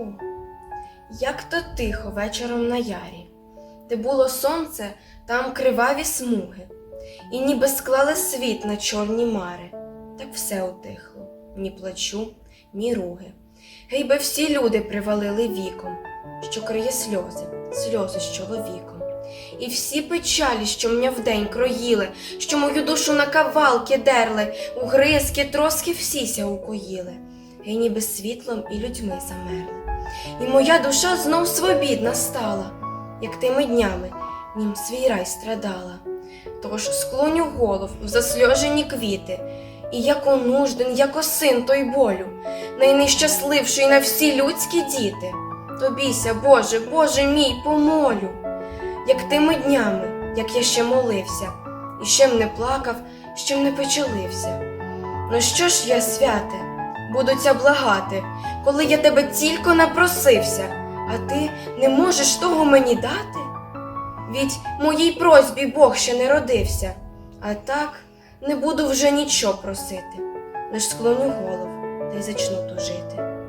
О, як то тихо вечором на ярі, де було сонце, там криваві смуги, і ніби склали світ на чорні мари, так все утихло, ні плачу, ні руги. Гей би всі люди привалили віком, що криє сльози, сльози з чоловіком. І всі печалі, що мене вдень кроїли, що мою душу на кавалки дерли, у гризки, троски всіся укоїли, гей ніби світлом і людьми замерли. І моя душа знов свобідна стала, як тими днями нім свій рай страдала. Тож склоню голову в засльожені квіти, і яко нужден, яко син той болю, найнещасливший на всі людські діти. Тобіся, Боже, Боже мій, помолю, як тими днями, як я ще молився, і ще не плакав, ще не печалився. Ну що ж я, святе, буду ця благати, коли я тебе тільки напросився, а ти не можеш того мені дати? Від моїй просьбі Бог ще не родився, а так не буду вже нічого просити, лиш склоню голову та й зачну тужити.